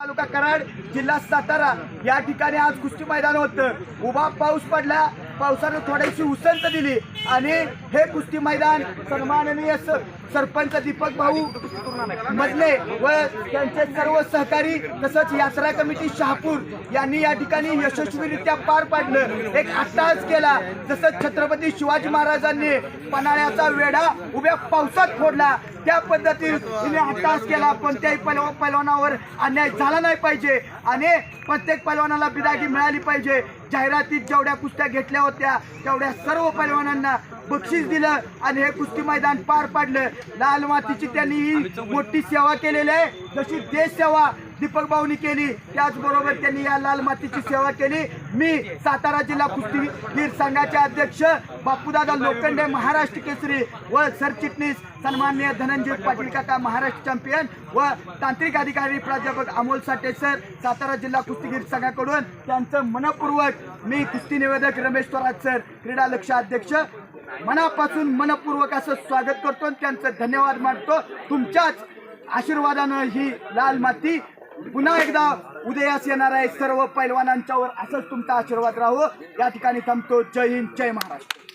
तालुका कराड जिल्हा सातारा. या ठिकाणी आज कुस्ती मैदान होतं. उभा पाऊस पडला. पावसानं थोडीशी उसंत दिली. आणि हे कुस्ती मैदान सन्माननीय सरपंच दीपक भाऊ मजले व त्यांचे सर्व सहकारी तसंच यात्रा कमिटी शहापूर यांनी या ठिकाणी यशस्वीरित्या पार पाडलं. एक अट्टास केला. जसं छत्रपती शिवाजी महाराजांनी पन्हाळ्याचा वेढा उभ्या पावसात फोडला. त्या पद्धतीने तिने केला. कोणत्याही पैलवा पैलवानावर अन्याय झाला नाही पाहिजे. आणि प्रत्येक पैलवानाला बिदागी मिळाली पाहिजे. जाहिरातीत जेवढ्या कुस्त्या घेतल्या होत्या तेवढ्या सर्व पैलवानांना बक्षीस दिलं आणि हे कुस्ती मैदान पार पाडलं. लाल मातीची त्यांनी ही मोठी सेवा केलेली आहे. जशी देश सेवा दीपक भाऊनी केली त्याचबरोबर त्यांनी या लाल मातीची सेवा केली. मी सातारा जिल्हा कुस्तीगीर संघाचे अध्यक्ष बापूदादा लोखंडे महाराष्ट्र केसरी व सरचिटणीस सन्माननीय धनंजय पाटील काका महाराष्ट्र चॅम्पियन व तांत्रिक अधिकारी प्राध्यापक अमोल साठे सर सातारा जिल्हा कुस्तीगीर संघाकडून त्यांचं मनपूर्वक मी कुस्ती निवेदक रमेश थोरात सर क्रीडा लक्ष अध्यक्ष मनापासून मनपूर्वक असं स्वागत करतो आणि त्यांचं धन्यवाद मानतो. तुमच्याच आशीर्वादानं ही लाल माती पुन्हा एकदा उदयास येणार आहे. सर्व पैलवानांच्यावर असंच तुमचा आशीर्वाद राहो. या ठिकाणी थांबतो. जय हिंद जय महाराष्ट्र.